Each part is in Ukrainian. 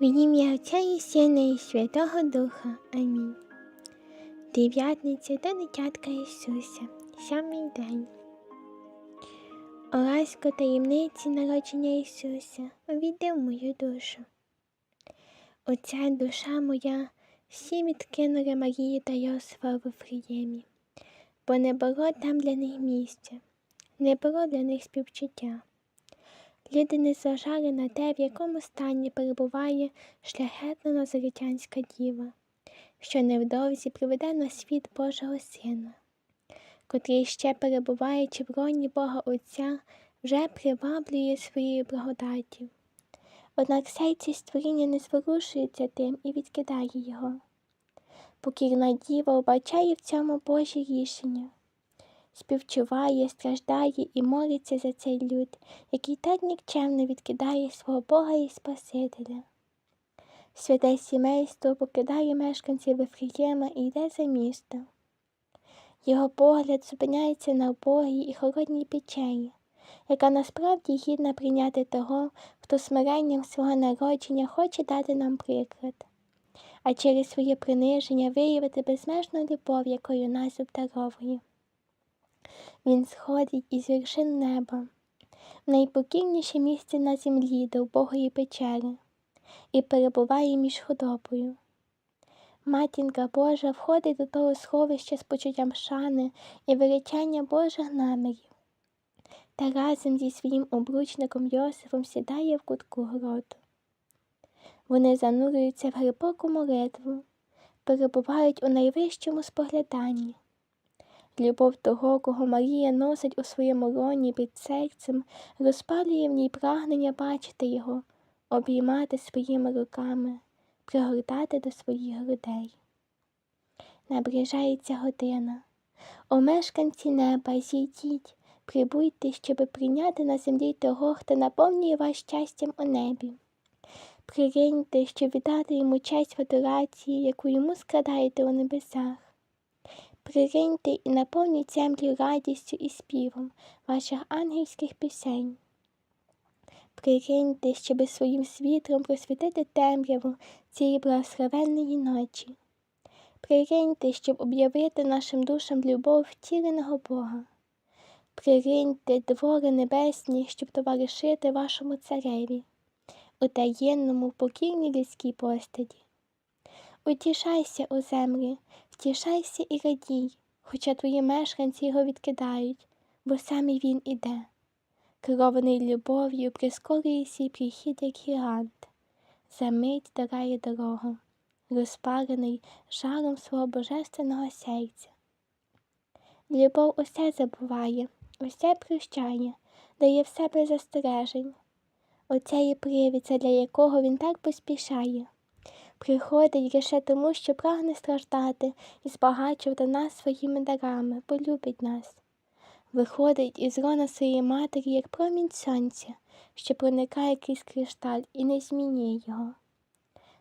В ім'я і Сина і Святого Духа. Амінь. Дев'ятниця до дитятка Ісуса, сьомий день. О ласко таємниці народження Ісуса, увійди в мою душу. Оця душа моя, всі відкинули Марії та Йосифа в Вифлеємі, бо не було там для них місця, не було для них співчуття. Люди не зважали на те, в якому стані перебуває шляхетна назаритянська діва, що невдовзі приведе на світ Божого Сина, котрий ще, перебуваючи в роні Бога Отця, вже приваблює своєю благодаттю. Однак серце створіння не зворушується тим і відкидає його. Покірна діва вбачає в цьому Боже рішення співчуває, страждає і молиться за цей люд, який так нікчемно відкидає свого Бога і Спасителя. Святе сімейство покидає мешканців Вифлієма і йде за місто. Його погляд зупиняється на убогій і холодній печері, яка насправді гідна прийняти того, хто смиренням свого народження хоче дати нам приклад, а через своє приниження виявити безмежну любов, якою нас обдаровує. Він сходить із вершин неба, в найпокійніше місце на землі до убогої печери, і перебуває між худобою. Матінка Божа входить до того сховища з почуттям шани і величання Божих намірів, та разом зі своїм обручником Йосифом сідає в кутку гроду. Вони занурюються в глибоку молитву, перебувають у найвищому спогляданні. Любов того, кого Марія носить у своєму лоні під серцем, розпалює в ній прагнення бачити його, обіймати своїми руками, пригортати до своїх грудей. Наближається година. О мешканці неба, зійдіть, прибуйте, щоби прийняти на землі того, хто наповнює вас щастям у небі. Пририньте, щоб віддати йому честь в адорації, яку йому складаєте у небесах. Пририньте і наповніть землю радістю і співом ваших ангельських пісень. Пририньте, щоби своїм світлом просвітити темряву цієї благословенної ночі. Пририньте, щоб об'явити нашим душам любов втіленого Бога. Пририньте двори небесні, щоб товаришити вашому цареві, у таємному покійній людській постаті. Утішайся, о землі, втішайся і радій, хоча твої мешканці його відкидають, бо саме він іде. Керований любов'ю прискорює свій прихід, як гігант, за мить дорає дорогу, розпалений жаром свого божественного серця. Любов усе забуває, усе прощає, дає в себе застережень. Оце є привід, для якого він так поспішає приходить лише тому, що прагне страждати і збагачувати нас своїми дарами, бо любить нас. Виходить із рона своєї матері, як промінь сонця, що проникає крізь кришталь і не змінює його.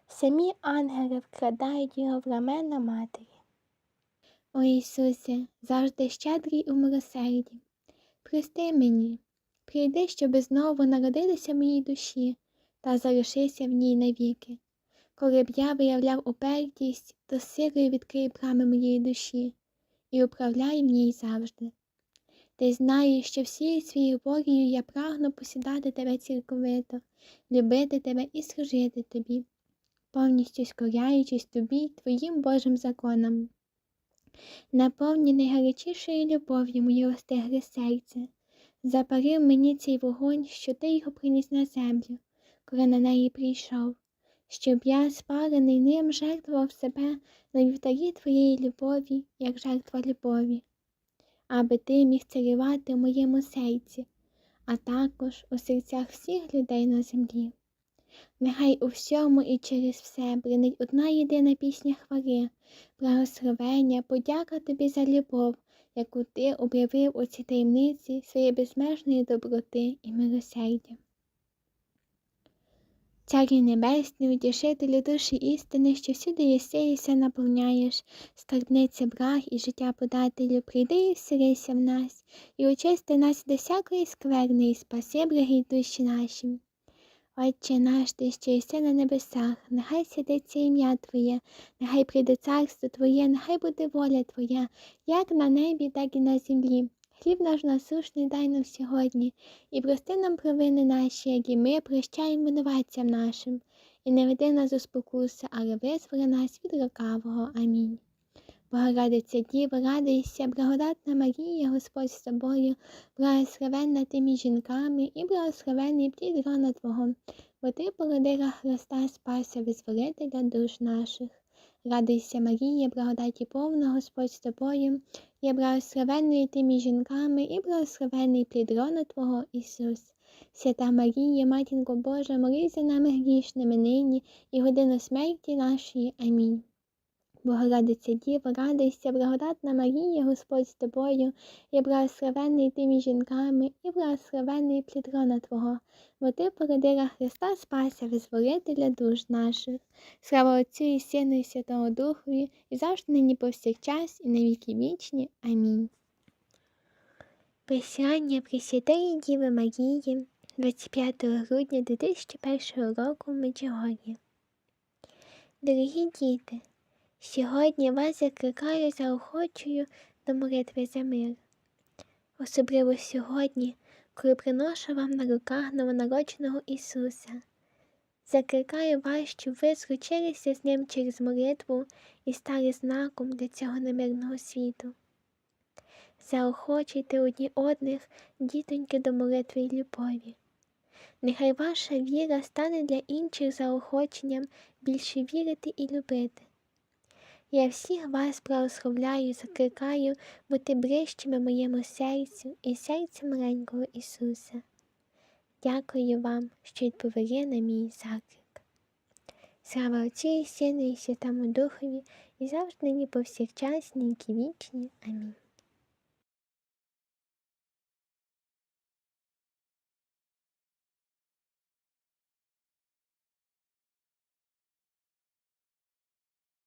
Самі ангели вкрадають його в рамена матері. О Ісусе, завжди щедрий у милосерді. Прости мені, прийди, щоби знову народилися в моїй душі та залишися в ній навіки. Коли б я виявляв упертість, то силою відкрий брами моєї душі і управляй в ній завжди. Ти знаєш, що всією своєю волею я прагну посідати тебе цілковито, любити тебе і служити тобі, повністю скоряючись тобі, твоїм Божим законам. Наповні найгарячішою любов'ю моє остегле серце, запарив мені цей вогонь, що ти його приніс на землю, коли на неї прийшов щоб я, спалений ним, жертвував себе на вівтарі твоєї любові, як жертва любові, аби ти міг царювати в моєму серці, а також у серцях всіх людей на землі. Нехай у всьому і через все бринить одна єдина пісня хвали, благословення, подяка тобі за любов, яку ти об'явив у цій таємниці своєї безмежної доброти і милосердя. Царі небесний, утішителю душі істини, що всюди і наповняєш, скарбниця брах і життя подателю, прийди і вселися в нас, і очисти нас до всякої скверни, і спаси, благі душі наші. Отче наш, ти що єси на небесах, нехай святиться ім'я Твоє, нехай прийде царство Твоє, нехай буде воля Твоя, як на небі, так і на землі. Хліб наш насушний дай нам сьогодні, і прости нам провини наші, як і ми прощаємо винуватцям нашим. І не веди нас у спокусу, але визволи нас від лукавого. Амінь. Богородиця Діва, радуйся, благодатна Марія, Господь з тобою, благословенна ти між жінками і благословенний плід рона Твого, бо ти породила Христа, Спася, визволителя душ наших. Радуйся, Марія, благодаті повна, Господь з тобою, є благословенною ти між жінками і благословений плід рона Твого, Ісус. Свята Марія, Матінко Божа, молись за нами грішними нині і годину смерті нашої. Амінь. Богородиця Діва, радуйся, благодатна Марія, Господь з тобою, є благословенний ти між жінками і благословенний плід рона Твого, бо ти породила Христа Спася, визволителя душ наших. Слава Отцю і Сину і Святого Духові, і завжди нині повсякчас, і на віки вічні. Амінь. Присягання Пресвятої Діви Марії 25 грудня 2001 року в Меджигор'ї. Дорогі діти, Сьогодні вас закликаю заохочую до молитви за мир. Особливо сьогодні, коли приношу вам на руках новонародженого Ісуса. Закликаю вас, щоб ви зручилися з Ним через молитву і стали знаком для цього немирного світу. Заохочуйте одні одних, дітоньки, до молитви й любові. Нехай ваша віра стане для інших заохоченням більше вірити і любити. Я всіх вас благословляю, закликаю бути ближчими моєму серцю і серцю маленького Ісуса. Дякую вам, що відповіли на мій заклик. Слава Отцю і Сину і Святому Духові, і завжди нині повсякчас, ніки вічні. Амінь.